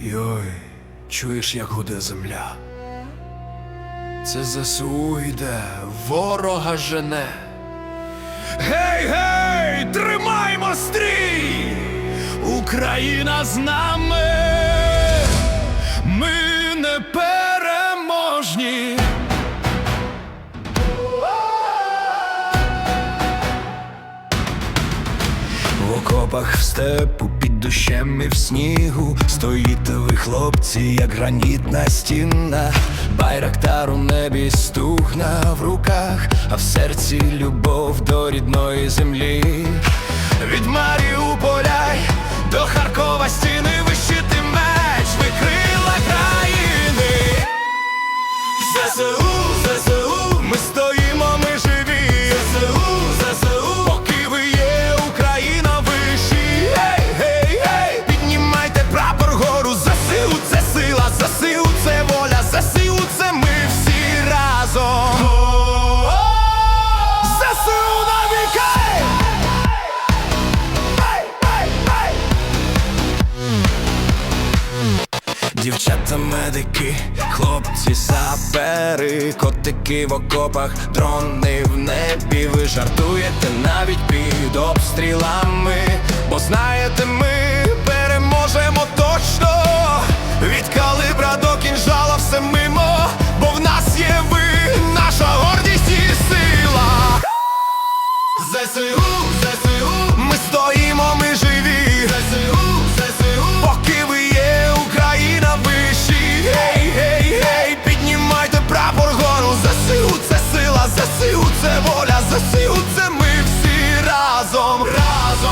Йой, чуєш, як гуде земля? Це ЗСУ йде, ворога жене. Гей, гей, тримаймо стрій! Україна з нами! Ми не переможні! В окопах в степу під дощем і в снігу Стоїте ви, хлопці, як гранітна стіна Байрактар у небі стухна в руках, а в серці любов до рідної землі. Дівчата медики, хлопці сапери, котики в окопах, дрони в небі. Ви жартуєте навіть під обстрілами, бо знаєте, ми переможемо точно. Від калибра до кінжала все мимо, бо в нас є ви, наша гордість і сила. ЗСУ,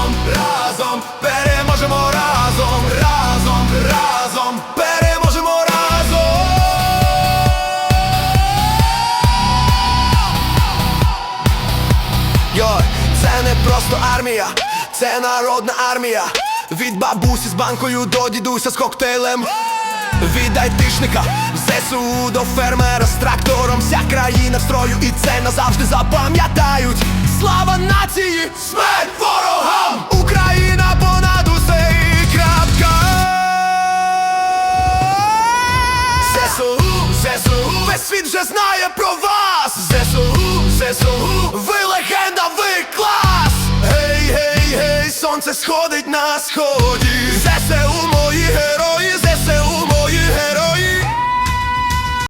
разом, разом, переможемо разом, разом, разом, переможемо разом. Йой, це не просто армія, це народна армія. Від бабусі з банкою до дідуся з коктейлем. Від айтишника ЗСУ до фермера з трактором, вся країна в строю, і це назавжди запам'ятають. Слава нації! Смерть ЗСУ, весь світ вже знає про вас. ЗСУ, ЗСУ, ви легенда, ви клас. Гей, гей, гей, сонце сходить на сході. ЗСУ,